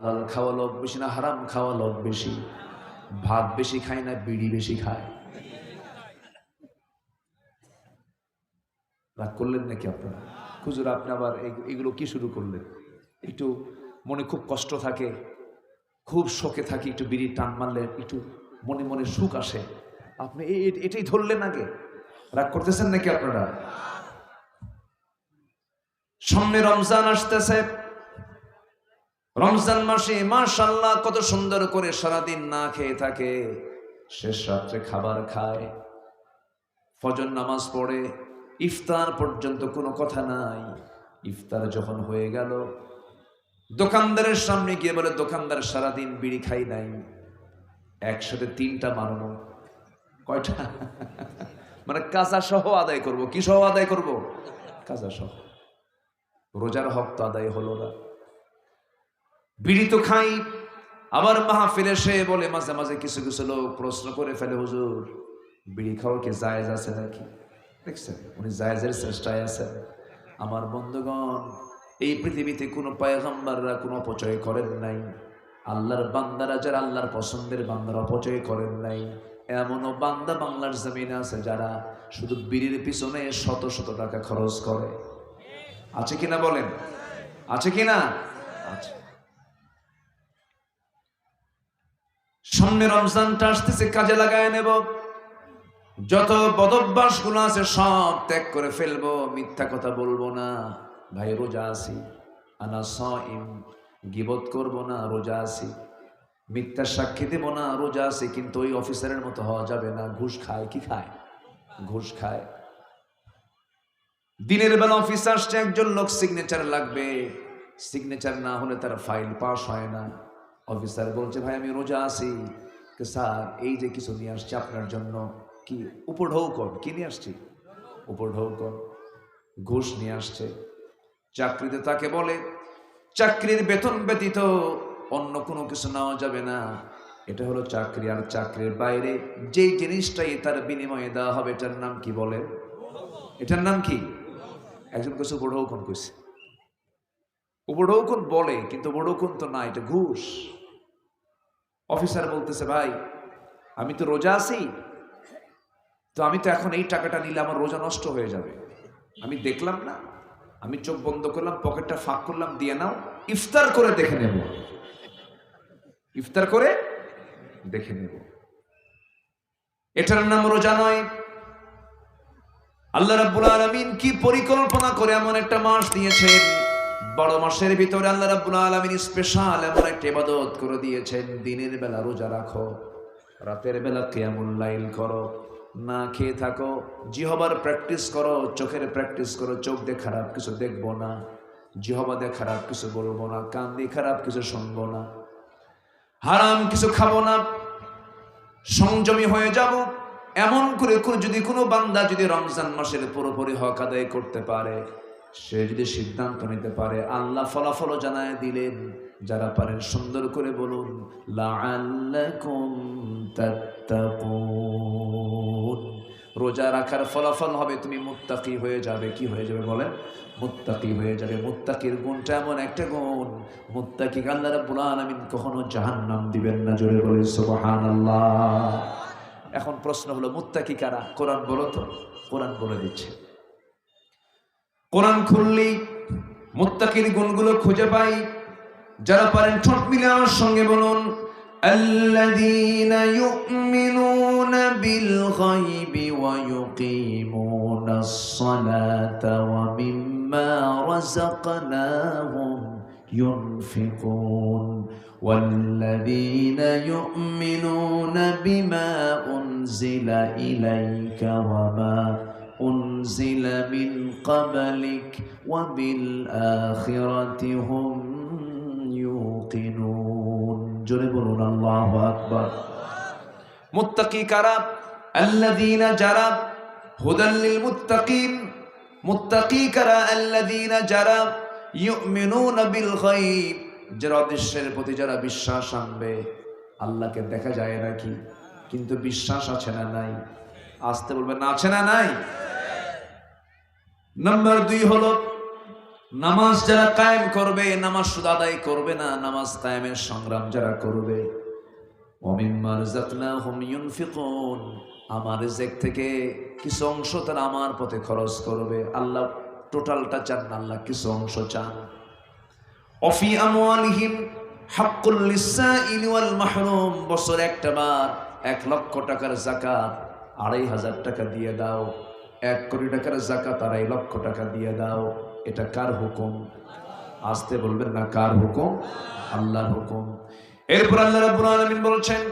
হালাল খাওয়া লোক বেশি না, হারাম খাওয়া লোক বেশি। ভাত বেশি খায় না, বিড়ি বেশি খায়। রাগ করলেন নাকি আপনারা? খুজুর আপনি আবার এগুলো কি শুরু করলেন? একটু মনে খুব কষ্ট থাকে, খুব শোকে থাকি, একটু বিড়ি টান মারলে একটু মনে মনে সুখ আসে। আপনি এটাই ধরলেন আগে। রাগ করতেছেন নাকি আপনারা? সামনে রমজান আসতেছে রমজান মাসে মাশাল্লাহ কত সুন্দর করে সারাদিন না খেয়ে থাকে। শেষ রাত্রে খাবার খায়, ফজর নামাজ পড়ে, ইফতার পর্যন্ত কোনো কথা নাই। ইফতার যখন হয়ে গেল, দোকানদারের সামনে গিয়ে বলে, দোকানদার সারাদিন বিড়ি খাই নাই। একসাথে তিনটা মারবো কয়টা? মানে কাজা সহ আদায় করব। কি সহ আদায় করব? কাজা সহ। রোজার হক তো আদায় হলো না। বিড়ি তো খাই, আবার মাহফিলে সে বলে, মাঝে মাঝে কিছু কিছু লোক প্রশ্ন করে ফেলে, হুজুর, বিড়ি খাওয়া কি জায়েজ আছে নাকি? দেখছেন, উনি জায়েজের চেষ্টায় আছেন। আমার বন্ধুগণ, এই পৃথিবীতে কোনো পায়গাম্বাররা কোনো অপচয় করেন নাই। আল্লাহর বান্দারা যারা আল্লাহর পছন্দের বান্দারা অপচয় করেন নাই। এমনও বান্দা বাংলার জমিনে আছে যারা শুধু বিড়ির পিছনে শত শত টাকা খরচ করে। আছে কিনা বলেন? আছে কিনা? আছে। সামনে রমজানটা আসতেছে, কাজে লাগায় নেব। যত বদভ্যাসগুলো আছে, সব ত্যাগ করে ফেলব, মিথ্যা কথা বলব না। ভাই, রোজা আছি। আনা সইম, গিবত করব না, রোজা আছি। মিথ্যা সাক্ষী দেব না, রোজা আছি, কিন্তু ওই অফিসারের মতো হওয়া যাবে না। ঘুষ খায়, কি খায়? ঘুষ খায়। দিনের বেলা অফিস আসছে একজন লোক সিগনেচার লাগবে। সিগনেচার না হলে তার ফাইল পাস হয় না। অফিসার বলছে, ভাই, আমি রোজা আছি। স্যার, এই যে কিছু নিয়ে আসছি আপনার জন্য, কি উপর ঢৌকন কি নিয়ে আসছি? উপর ঢৌকন ঘুষ নিয়ে আসছে। চাকরিতে তাকে বলে, চাকরির বেতন ব্যতীত অন্য কোনো কিছু নেওয়া যাবে না। এটা হলো চাকরি, আর চাকরির বাইরে যেই জিনিসটাই তার বিনিময়ে দেওয়া হবে, এটার নাম কি বলে? এটার নাম কি? একজন কিছু বড়ৌকন কইছে। উপঢৌকন বলে, কিন্তু উপঢৌকন তো না, এটা ঘুষ। অফিসার বলতেছে, ভাই, আমি তো রোজা আছি, তো আমি তো এখন এই টাকাটা নিলে আমার রোজা নষ্ট হয়ে যাবে। আমি দেখলাম না, আমি চোখ বন্ধ করলাম, পকেটটা ফাঁক করলাম, দিয়ে নাও, ইফতার করে দেখে নেব। ইফতার করে দেখে নেব। এটার নাম রোজা নয়। আল্লাহ রাব্বুল আলামিন কি পরিকল্পনা করে এমন একটা মাস দিয়েছেন? বড় মাসের ভিতরে আল্লাহ রাব্বুল আলামিন স্পেশাল এমন একটা ইবাদত করে দিয়েছেন, দিনের বেলা রোজা রাখো, রাতের বেলা কিয়ামুল লাইল করো, না খেয়ে থাকো, জিহবার প্র্যাকটিস করো, চোখের প্র্যাকটিস করো, চোখ দিয়ে খারাপ কিছু দেখব না, জিহবা দিয়ে খারাপ কিছু বলব না, কান দিয়ে খারাপ কিছু শুনব না, হারাম কিছু খাব না, সংযমী হয়ে যাব, এমন করে যদি কোনো বান্দা যদি রমজান মাসের পুরোপুরি হক আদায় করতে পারে সে যদি সিদ্ধান্ত নিতে পারে, আল্লাহ ফলাফল জানায় দিলেন। যারা পারেন সুন্দর করে বলুন রোজা রাখার ফলাফল হবে, তুমি মুত্তাকি হয়ে যাবে। কি হয়ে যাবে বলেন? মুত্তাকি হয়ে যাবে। মুত্তাকির গুণটা এমন একটা গুণ, মুত্তাকি আল্লাহ রাব্বুল আলামিন কখনো জাহান্নাম দিবেন না। জোরে বলে সুবহানাল্লাহ। এখন প্রশ্ন হলো, মুত্তাকি কারা? কোরআন বলো তো, কোরআন বলে দিচ্ছে। কোরআন খুললি মোত্তাকির গুণগুলো খুঁজে পাই যারা পারেন ঠোঁট মিলে আমার সঙ্গে বলুন الذين يؤمنون بالغيب ويقيمون الصلاة ومما رزقناهم ينفقون والذين يؤمنون بما أنزل إليك وما أنزل من قبلك وبالآخرة هم يوقنون جربون الله أكبر متقي كراب الذين جرب هدى للمتقين متقي كرا الذين جرب يؤمنون بالغيب যারা অদৃশ্যের প্রতি যারা বিশ্বাস আনবে আল্লাহকে দেখা যায় নাকি কিন্তু বিশ্বাস আছে না নাই আসতে বলবে না আছে না নাই নাম্বার দুই হলো, নামাজ যারা কায়েম করবে, নামাজ শুধু আদায় করবে না, নামাজ কায়েমের সংগ্রাম যারা করবে। আমার রিজিক থেকে কিছু অংশ তারা আমার পথে খরচ করবে। আল্লাহ, টোটালটা চান না, আল্লাহ কিছু অংশ চান। অফি আমওয়ালিহিম হাক্কুল মাহরুম, বছর একটা বার এক লক্ষ টাকার জাকাত, আড়াই হাজার টাকা দিয়ে দাও। এক কোটি টাকার জাকাত আড়াই লক্ষ টাকা দিয়ে দাও এটা কার হুকুম আসতে বলবেন না কার হুকুম আল্লাহর হুকুম এরপর আল্লাহ রাব্বুল আলামিন বলছেন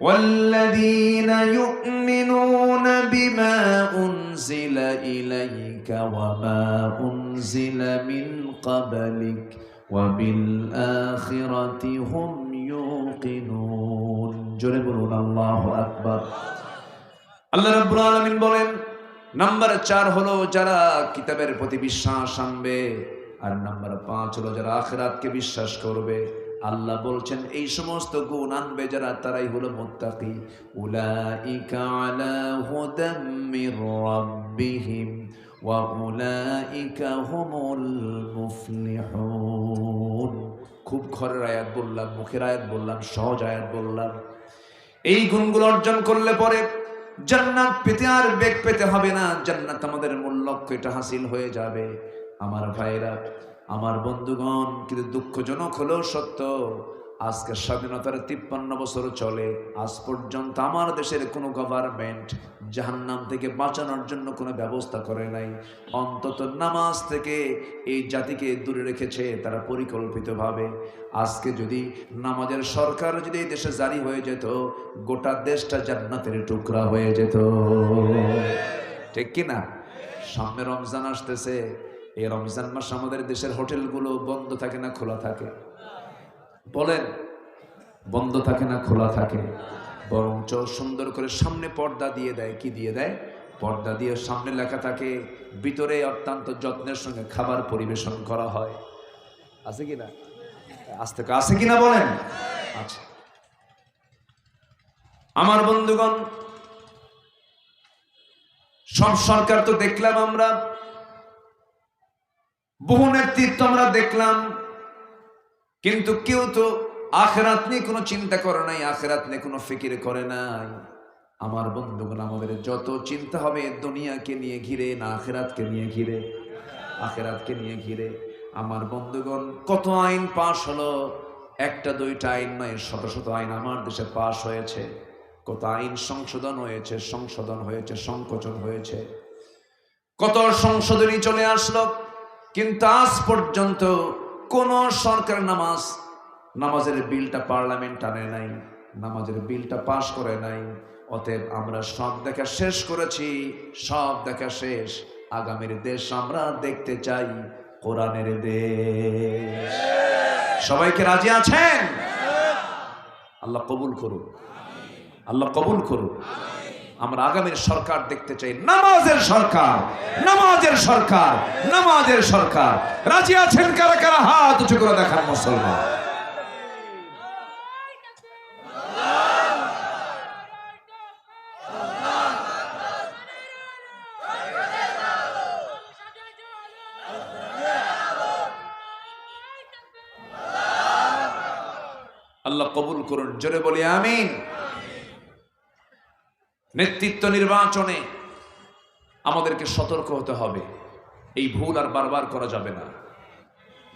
والذين يؤمنون بما أنزل إليك وما أنزل من قبلك وبالآخرة هم يوقنون জোরে বলুন আল্লাহু আকবার আল্লাহ রাব্বুল আলামিন বলেন নাম্বার চার হলো যারা কিতাবের প্রতি বিশ্বাস আনবে, আর নাম্বার পাঁচ হলো যারা আখেরাতকে বিশ্বাস করবে। আল্লাহ বলছেন, এই সমস্ত গুণ আনবে যারা, তারাই হলো মুত্তাকি। উলাইকা ওয়া খুব ঘরের আয়াত বললাম, মুখের আয়াত বললাম, সহজ আয়াত বললাম। এই গুণগুলো অর্জন করলে পরে জান্নাত পেতে আর বেগ পেতে হবে না। জান্নাত আমাদের মূল লক্ষ্য, এটা হাসিল হয়ে যাবে। আমার ভাইরা আমার বন্ধুগণ, কিন্তু দুঃখজনক হলেও সত্য আজকে স্বাধীনতার তিপ্পান্ন বছর চলে, আজ পর্যন্ত আমার দেশের কোনো গভর্নমেন্ট জাহান্নাম থেকে বাঁচানোর জন্য কোনো ব্যবস্থা করে নাই। অন্তত নামাজ থেকে এই জাতিকে দূরে রেখেছে তারা পরিকল্পিতভাবে। আজকে যদি নামাজের সরকার যদি এই দেশে জারি হয়ে যেত, গোটা দেশটা জান্নাতের টুকরা হয়ে যেত। ঠিক কি না? সামনে রমজান আসতেছে, এই রমজান মাস আমাদের দেশের হোটেলগুলো বন্ধ থাকে না, খোলা থাকে? বলেন, বন্ধ থাকে না, খোলা থাকে। বরঞ্চ সুন্দর করে সামনে পর্দা দিয়ে দেয়। কি দিয়ে দেয়? পর্দা দিয়ে সামনে লেখা থাকে, ভিতরে অত্যন্ত যত্নের সঙ্গে খাবার পরিবেশন করা হয়। আছে কি না? আজ থেকে আছে কিনা বলেন? আচ্ছা। আমার বন্ধুগণ, সব সরকার তো দেখলাম আমরা। বহু নেতৃত্ব আমরা দেখলাম। কিন্তু কেউ তো আখেরাত নিয়ে কোনো চিন্তা করে নাই, আখেরাত নিয়ে কোনো ফিকির করে নাই। আমার বন্ধুগণ, আমাদের যত চিন্তা হবে দুনিয়াকে নিয়ে ঘিরে না আখেরাতকে নিয়ে ঘিরে, আখেরাতকে নিয়ে ঘিরে, আমার বন্ধুগণ, কত আইন পাশ হলো? একটা, দুইটা আইন নয়, শত শত আইন আমার দেশে পাশ হয়েছে। কত আইন সংশোধন হয়েছে সংশোধন হয়েছে, সংকোচন হয়েছে। কত সংশোধনী চলে আসলো, কিন্তু আজ পর্যন্ত কোন সরকার নামাজ, নামাজের বিলটা পার্লামেন্ট আনে নাই, নামাজের বিলটা পাশ করে নাই, অতএব আমরা সব দেখা শেষ করেছি, সব দেখা শেষ। আগামীর দেশ আমরা দেখতে চাই, কোরআনের দেশ। সবাইকে রাজি আছেন? আল্লাহ কবুল করুন। আল্লাহ কবুল করুন। আমরা আগামীর সরকার দেখতে চাই। নামাজের সরকার নামাজের সরকার নামাজের সরকার। রাজি আছেন কারা কারা? হাত উঁচু করে দেখান মুসলমান। আল্লাহ কবুল করুন, জোরে বলি, আমিন। নেতৃত্ব নির্বাচনে আমাদেরকে সতর্ক হতে হবে। এই ভুল আর বারবার করা যাবে না।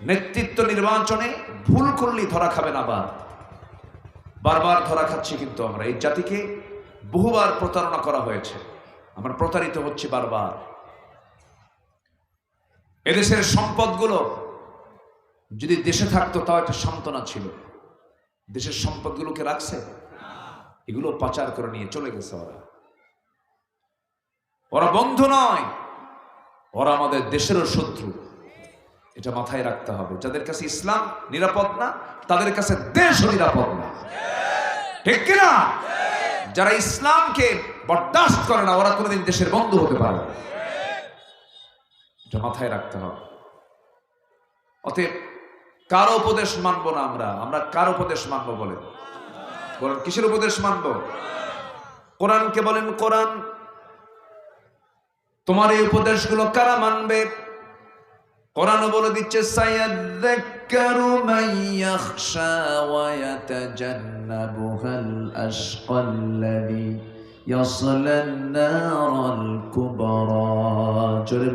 নেতৃত্ব নির্বাচনে ভুল করলেই ধরা খাবে না আবার। বারবার ধরা খাচ্ছি কিন্তু আমরা। এই জাতিকে বহুবার প্রতারণা করা হয়েছে। আমরা প্রতারিত হচ্ছি বারবার। এদেশের সম্পদগুলো যদি দেশে থাকতো, তাও একটা সান্ত্বনা ছিল। দেশের সম্পদগুলোকে রাখছে? এগুলো পাচার করে নিয়ে চলে গেছে ওরা। ওরা বন্ধু নয়, ওরা আমাদের দেশেরও শত্রু। এটা মাথায় রাখতে হবে। যাদের কাছে ইসলাম নিরাপদ না, তাদের কাছে দেশও নিরাপদ না। ঠিক কিনা? যারা ইসলামকে বরদাস্ত করে না, ওরা কোনোদিন দেশের বন্ধু হতে পারে এটা মাথায় রাখতে হবে। অতএব কারও উপদেশ মানবো না আমরা? আমরা কার উপদেশ মানবো বলেন? বলেন, কিসের উপদেশ মানবো? কোরআনকে বলেন কোরআন তোমার এই উপদেশগুলো কারা মানবে? কোরআন বলে দিচ্ছে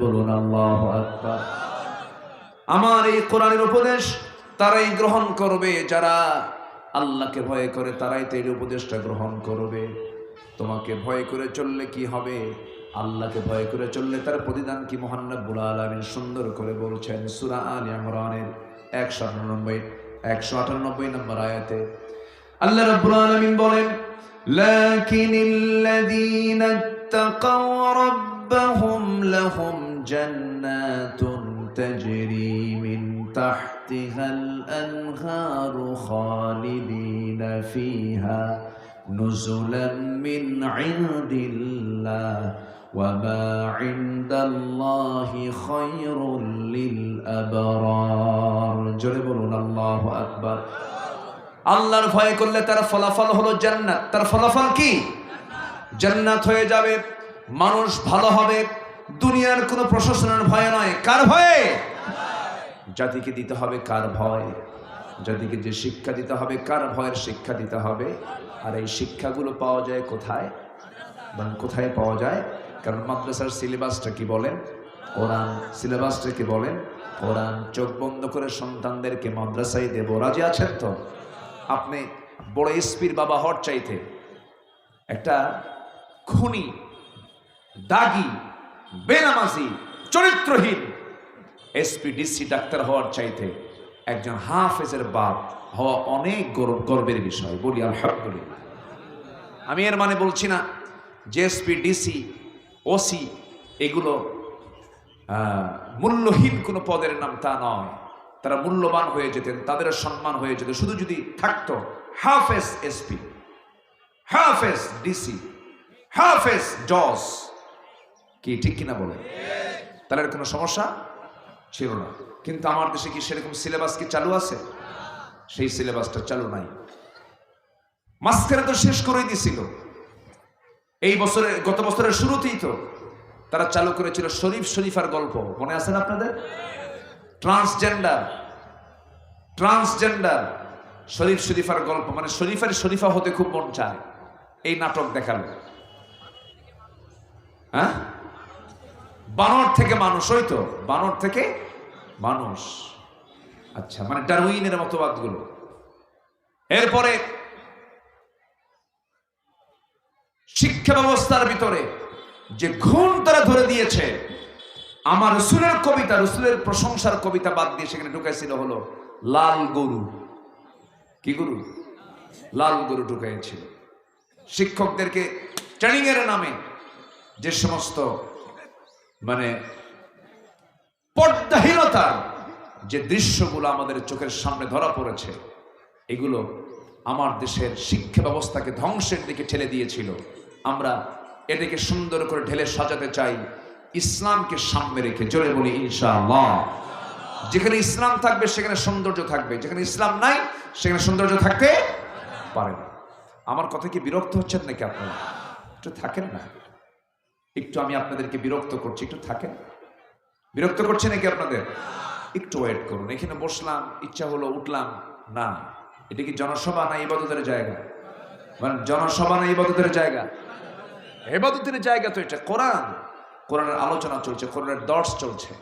বলুন আমার এই কোরআনের উপদেশ তারাই গ্রহণ করবে, যারা আল্লাহকে ভয় করে তারাই তো এই উপদেশটা গ্রহণ করবে। তোমাকে ভয় করে চললে কি হবে? আল্লাহকে ভয় করে চললে তার প্রতিদান কি মোহান্নবুল আলমিন সুন্দর করে বলছেন সুরা আল ইমরানের একশো আটানব্বই একশো আটানব্বই নম্বর আয়াতে আল্লাহ রাব্বুল আলামিন বলেন لكن الذين اتقوا ربهم لهم جنات تجري من تحتها الأنهار خالدين فيها نزلا من عند الله وما عند الله خير للأبرار جربوا الله أكبر আল্লাহর ভয় করলে তার ফলাফল হলো জান্নাত তার ফলাফল কি জান্নাত হয়ে যাবে মানুষ ভালো হবে দুনিয়ার কোনো প্রশাসনের ভয় নয় কার ভয়ে জাতিকে দিতে হবে কার ভয় জাতিকে যে শিক্ষা দিতে হবে কার ভয়ের শিক্ষা দিতে হবে আর এই শিক্ষাগুলো পাওয়া যায় কোথায় এবং কোথায় পাওয়া যায় কারণ মাদ্রাসার সিলেবাসটা কি বলেন কোরআন সিলেবাসটা কি বলেন কোরআন চোখ বন্ধ করে সন্তানদেরকে মাদ্রাসায় দেব। রাজি আছেন তো? আপনি বড় এসপির বাবা হওয়ার চাইতে একটা খুনি, দাগি, বেনামাজি, চরিত্রহীন এসপি, ডিসি ডাক্তার হওয়ার চাইতে একজন হাফেজের বাপ হওয়া অনেক গর্ব গর্বের বিষয়। বলি, আলহামদুলিল্লাহ। আমি এর মানে বলছি না যে এসপি, ডিসি ওসি, এগুলো মূল্যহীন কোনো পদের নাম তা নয়। তারা মূল্যবান হয়ে যেতেন তাদের সম্মান হয়ে যেত। শুধু যদি থাকতো, হাফেজ এসপি, হাফেজ ডিসি, হাফেজ জজ, কি, ঠিক কিনা বলে? তাহলে কোনো সমস্যা? ছিল না। কিন্তু আমার দেশে কি সেরকম সিলেবাস কি চালু আছে? সেই সিলেবাসটা চালু নাই। মাঝখানে তো শেষ করেই দিছিল। এই বছরের, গত বছরের শুরুতেই তো তারা চালু করেছিল শরীফ শরীফার গল্প। মনে আছে না আপনাদের? ট্রান্সজেন্ডার ট্রান্সজেন্ডার শরীফ শরীফার গল্প। মানে শরীফের শরীফা হতে খুব মন চায়। এই নাটক দেখাল। হ্যাঁ? বানর থেকে মানুষ, ওই তো। বানর থেকে মানুষ। আচ্ছা মানে ডারউইনের মতবাদগুলো। এরপরে শিক্ষা ব্যবস্থার ভিতরে যে ঘুণ তারা ধরে দিয়েছে, আমার রসুলের কবিতা, রসুলের প্রশংসার কবিতা বাদ দিয়ে সেখানে ঢুকাইছিল হলো লাল গরু। কি গরু? লাল গরু ঢুকাইছিল। শিক্ষকদেরকে ট্রেনিং এর নামে যে সমস্ত মানে পর্দাহীনতার যে দৃশ্যগুলো আমাদের চোখের সামনে ধরা পড়েছে, এগুলো আমার দেশের শিক্ষা ব্যবস্থাকে ধ্বংসের দিকে ঠেলে দিয়েছিল। আমরা এটাকে সুন্দর করে ঢেলে সাজাতে চাই। ইসলামকে সামনে রেখে, জোরে বলি, ইনশাআল্লাহ। যেখানে ইসলাম থাকবে, সেখানে সৌন্দর্য থাকবে। যেখানে ইসলাম নাই, সেখানে সৌন্দর্য থাকতে পারে না। আমার কথা কি বিরক্ত হচ্ছেন নাকি আপনারা? একটু থাকেন না। একটু আমি আপনাদেরকে বিরক্ত করছি, একটু থাকেন। বিরক্ত করছে নাকি আপনাদের? একটু ওয়েট করুন। এখানে বসলাম, ইচ্ছা হলো উঠলাম। না, এটা কি জনসভা না ইবাদতের জায়গা? মানে জনসভা না ইবাদতের জায়গা? এবাদতের জায়গা তো এটা, কোরআন। কোরআনের আলোচনা চলছে, কোরআনের দর্শ চলছে।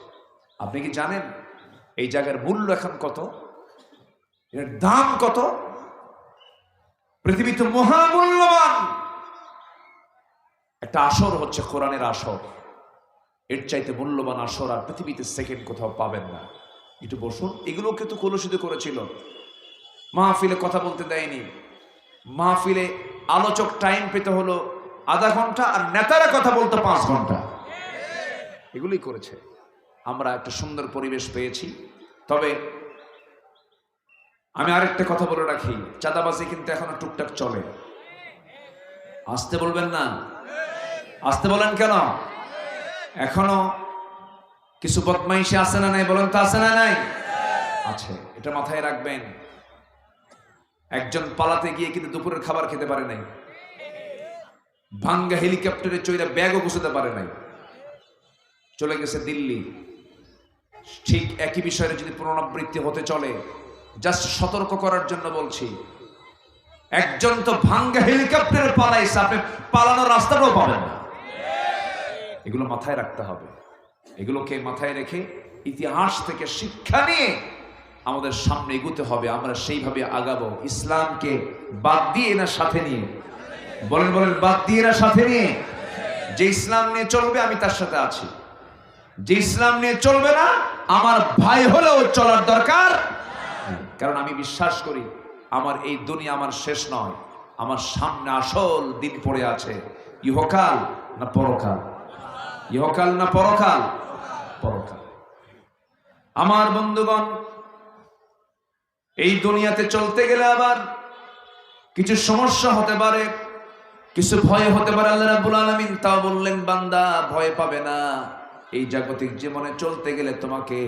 আপনি কি জানেন এই জায়গার মূল্য এখন কত? এর দাম কত? পৃথিবীতে মহামূল্যবান। একটা আসর হচ্ছে কোরআনের আসর। এর চাইতে মূল্যবান আসর আর পৃথিবীতে সেকেন্ড কোথাও পাবেন না। একটু বসুন, এগুলোকে তো কলুষিত করেছিল। মাহফিলে কথা বলতে দেয়নি। মাহফিলে আলোচক টাইম পেতে হলো আধা ঘণ্টা আর নেতারা কথা বলতে পাঁচ ঘণ্টা। এগুলোই করেছে। আমরা একটা সুন্দর পরিবেশ পেয়েছি। তবে আমি আরেকটা কথা বলে রাখি চাঁদাবাজি কিন্তু এখনও টুকটাক চলে। আসতে বলবেন না? আসতে বলেন কেন? এখনও কিছু বদমাইশি আছে না নাই বলেন তো আছে না নাই? আছে এটা মাথায় রাখবেন। একজন পালাতে গিয়ে কিন্তু দুপুরের খাবার খেতে পারে নাই। ভাঙ্গা হেলিকপ্টারে চইরা ব্যাগও গুছাতে পারে নাই। চলে গেছে দিল্লি। ঠিক একই বিষয়ে যদি পুনরাবৃত্তি হতে চলে জাস্ট সতর্ক করার জন্য বলছি, একজন তো ভাঙ্গা হেলিকপ্টারে পালাইছে, আপনি পালানোর রাস্তাটাও পাবেন না। এগুলো মাথায় রাখতে হবে। এগুলোকে মাথায় রেখে ইতিহাস থেকে শিক্ষা নিয়ে আমাদের সামনে এগুতে হবে। আমরা সেইভাবে আগাবো। ইসলামকে বাদ দিয়ে না, সাথে নিয়ে বলেন বলেন, বাদ দিয়ে না, সাথে নিয়ে। যে ইসলাম নিয়ে চলবে, আমি তার সাথে আছি। যে ইসলাম নিয়ে চলবে না, আমার ভাই হলেও চলার দরকার কারণ আমি বিশ্বাস করি, আমার এই দুনিয়া আমার শেষ নয়। আমার সামনে আসল দিন পড়ে আছে। ইহকাল না পরকাল? ইহকাল না পরকাল? পরকাল। আমার বন্ধুগণ, এই দুনিয়াতে চলতে গেলে আবার কিছু সমস্যা হতে পারে। কিছু ভয় হতে পারে আল্লাহ রাব্বুল আলামিন তাও বললেন বান্দা ভয় পাবে না এই জাগতিক জীবনে চলতে গেলে তোমাকে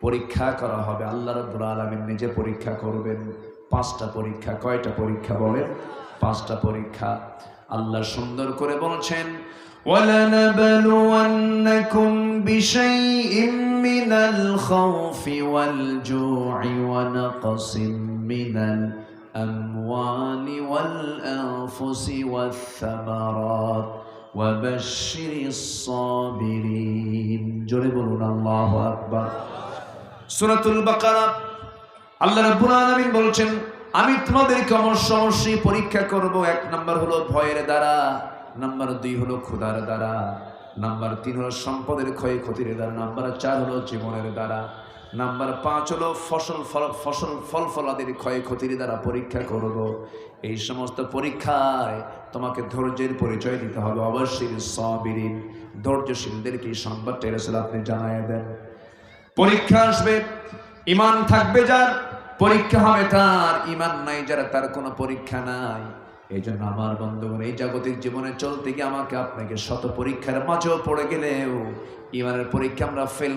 পরীক্ষা করা হবে আল্লাহ রাব্বুল আলামিন নিজে পরীক্ষা করবেন পাঁচটা পরীক্ষা কয়টা পরীক্ষা বলেন পাঁচটা পরীক্ষা আল্লাহ সুন্দর করে বলছেন ولنبلونكم بشيء من الخوف والجوع ونقص من الأموال والأنفس والثمرات وبشر الصابرين جربنا الله أكبر সুরাতুল বাকারা আল্লাহ রাব্বুল আলামিন বলছেন আমি তোমাদেরকে অবশ্য অবশ্যই পরীক্ষা করব এক নাম্বার হলো ভয়ের দ্বারা নাম্বার দুই হলো ক্ষুধার দ্বারা নাম্বার তিন হলো সম্পদের ক্ষয়ক্ষতির দ্বারা নাম্বার চার হলো জীবনের দ্বারা নাম্বার পাঁচ হলো ফসল ফল ফসল ফল ফলাদের ক্ষয়ক্ষতির দ্বারা পরীক্ষা করব। এই সমস্ত পরীক্ষায় তোমাকে ধৈর্যের পরিচয় দিতে হবে, অবশ্যই সবিরিন। ধৈর্যশীলদেরকে এই সংবাদটা রসুল আপনি জানাই দেন। পরীক্ষা আসবে, ইমান থাকবে যার, পরীক্ষা হবে তার, ইমান নাই যারা, তার কোনো পরীক্ষা নাই। এই জন্য আমার বন্ধুগণ, এই জাগতিক জীবনে চলতে গিয়ে আমাকে আপনাকে শত পরীক্ষার মাঝেও পড়ে গেলেও, ইমানের পরীক্ষা আমরা ফেল